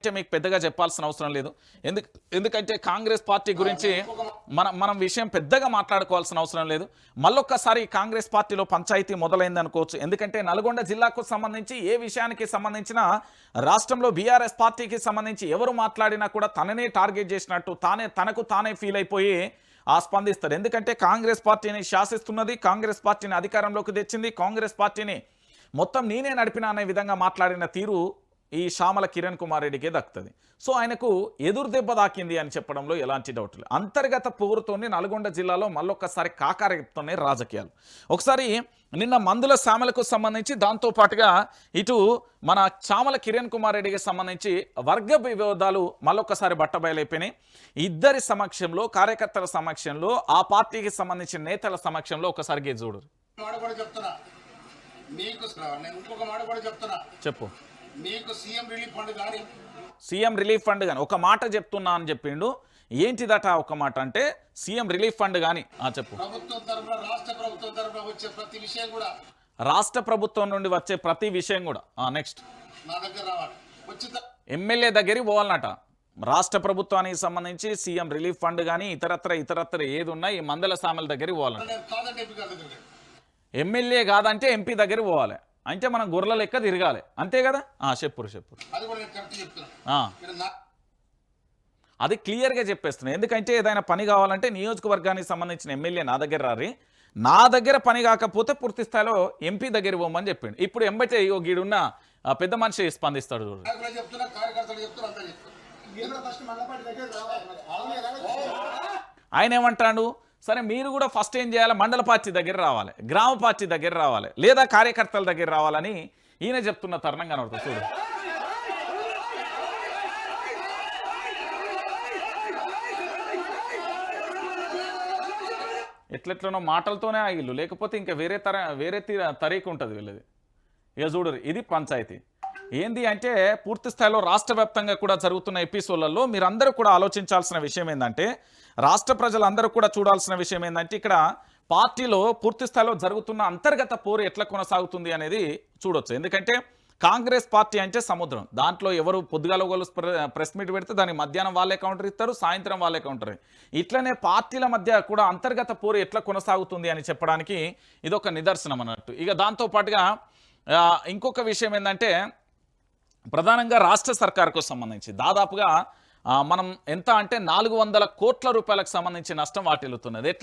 అంటే మీకు పెద్దగా చెప్పాల్సిన అవసరం లేదు. ఎందుకు ఎందుకంటే కాంగ్రెస్ పార్టీ గురించి మనం మనం విషయం పెద్దగా మాట్లాడుకోవాల్సిన అవసరం లేదు. మళ్ళొక్కసారి కాంగ్రెస్ పార్టీలో పంచాయతీ మొదలైంది అనుకోవచ్చు. ఎందుకంటే నల్గొండ జిల్లాకు సంబంధించి ఏ విషయానికి సంబంధించిన రాష్ట్రంలో బీఆర్ఎస్ పార్టీకి సంబంధించి ఎవరు మాట్లాడినా కూడా తననే టార్గెట్ చేసినట్టు తానే తనకు తానే ఫీల్ అయిపోయి ఆ స్పందిస్తారు. ఎందుకంటే కాంగ్రెస్ పార్టీని శాసిస్తున్నది కాంగ్రెస్ పార్టీని అధికారంలోకి తెచ్చింది కాంగ్రెస్ పార్టీని మొత్తం నేనే నడిపిన అనే విధంగా మాట్లాడిన తీరు ఈ శ్యామల కిరణ్ కుమార్ రెడ్డికే దక్కుతుంది. సో ఆయనకు ఎదురు దెబ్బ దాకింది అని చెప్పడంలో ఎలాంటి డౌట్ లేదు. అంతర్గత పోరుతోనే నల్గొండ జిల్లాలో మళ్ళొక్కసారి కాకారెత్తున్నాయి రాజకీయాలు. ఒకసారి నిన్న మందుల శ్యామలకు సంబంధించి దాంతో పాటుగా ఇటు మన చామల కిరణ్ కుమార్ రెడ్డికి సంబంధించి వర్గ వివాదాలు మళ్ళొక్కసారి బట్టబయలైపోయినాయి. ఇద్దరి సమక్షంలో కార్యకర్తల సమక్షంలో ఆ పార్టీకి సంబంధించిన నేతల సమక్షంలో ఒకసారి గేజ్ చూడు. మాట కూడా చెప్తున్నా. మీకు నేను ఇంకొక మాట కూడా చెప్తున్నా. చెప్పు. మీకు సీఎం రిలీఫ్ ఫండ్ కానీ. సీఎం రిలీఫ్ ఫండ్ కానీ ఒక మాట చెప్తున్నా అని చెప్పిండు. ఏంటిదట ఒక మాట అంటే సీఎం రిలీఫ్ ఫండ్ కానీ. చెప్పు. ప్రభుత్వం తరఫున రాష్ట్ర ప్రభుత్వం తరఫున వచ్చే ప్రతి విషయం కూడా. రాష్ట్ర ప్రభుత్వం నుండి వచ్చే ప్రతి విషయం కూడా. నెక్స్ట్ నా దగ్గర రావాలి. వచ్చి త- ఎమ్మెల్యే దగ్గరికి పోవాలన్నట. రాష్ట్ర ప్రభుత్వానికి సంబంధించి సీఎం రిలీఫ్ ఫండ్ కానీ ఇతరత్ర ఇతరత్ర ఏది ఉన్నా ఈ మందల సామెల దగ్గరికి పోవాలంట నేను కాదంటే ఎంపీ గారి దగ్గర ఎమ్మెల్యే కాదంటే ఎంపీ దగ్గరికి పోవాలి. అంటే మనం గొర్రెల లెక్క తిరగాలి. అంతే కదా? ఆ, చెప్పురు చెప్పురు. అది క్లియర్గా చెప్పేస్తున్నాయి ఎందుకంటే ఏదైనా పని కావాలంటే నియోజకవర్గానికి సంబంధించిన ఎమ్మెల్యే నా దగ్గర రారి. నా దగ్గర పని కాకపోతే పూర్తి స్థాయిలో ఎంపీ దగ్గర పోమని చెప్పిండు. ఇప్పుడు ఎంబటే ఇగో గీడున్న పెద్ద మనిషి స్పందిస్తాడు చూడు. నాయకులు చెప్తున్నా కార్యకర్తలు చెప్తున్నా అంతా చెప్తున్నా. మీరు కూడా ఫస్ట్ మల్లపాటి దగ్గర రావాలి. ఆయన ఏమంటాడు? సరే మీరు కూడా ఫస్ట్ ఏం చేయాలి? మండల పార్టీ దగ్గర రావాలి గ్రామ పార్టీ దగ్గర రావాలి లేదా కార్యకర్తల దగ్గర రావాలని ఈయన చెప్తున్న తరుణం కనబడుతుంది. చూడు. ఎట్లెట్లనో మాటలతోనే ఆగిల్లు లేకపోతే ఇంకా వేరే తర వేరే తీర తరీకు ఉంటుంది వీళ్ళది. ఇక చూడరు ఇది పంచాయతీ. ఏంది అంటే పూర్తి స్థాయిలో రాష్ట్ర వ్యాప్తంగా కూడా జరుగుతున్న ఎపిసోడ్లలో మీరందరూ కూడా ఆలోచించాల్సిన విషయం ఏంటంటే రాష్ట్ర ప్రజలందరూ కూడా చూడాల్సిన విషయం ఏంటంటే ఇక్కడ పార్టీలో పూర్తి స్థాయిలో జరుగుతున్న అంతర్గత పోరు ఎట్లా కొనసాగుతుంది అనేది చూడొచ్చు. ఎందుకంటే కాంగ్రెస్ పార్టీ అంటే సముద్రం. దాంట్లో ఎవరు పొద్దుగాల ఒకళ్ళు ప్ర- ప్రెస్ మీట్ పెడితే దానికి మధ్యాహ్నం వాళ్ళే కౌంటర్ ఇస్తారు సాయంత్రం వాళ్ళే కౌంటర్. ఇట్లనే పార్టీల మధ్య కూడా అంతర్గత పోరు ఎట్లా కొనసాగుతుంది అని చెప్పడానికి ఇదొక నిదర్శనం అన్నట్టు. ఇక దాంతో పాటుగా ఇంకొక విషయం ఏంటంటే ప్రధానంగా రాష్ట్ర సర్కార్కు సంబంధించి. దాదాపుగా ఆ, మనం ఎంత అంటే నాలుగు వందల కోట్ల రూపాయలకు సంబంధించి నష్టం వాటిల్లుతున్నది. ఎట్లా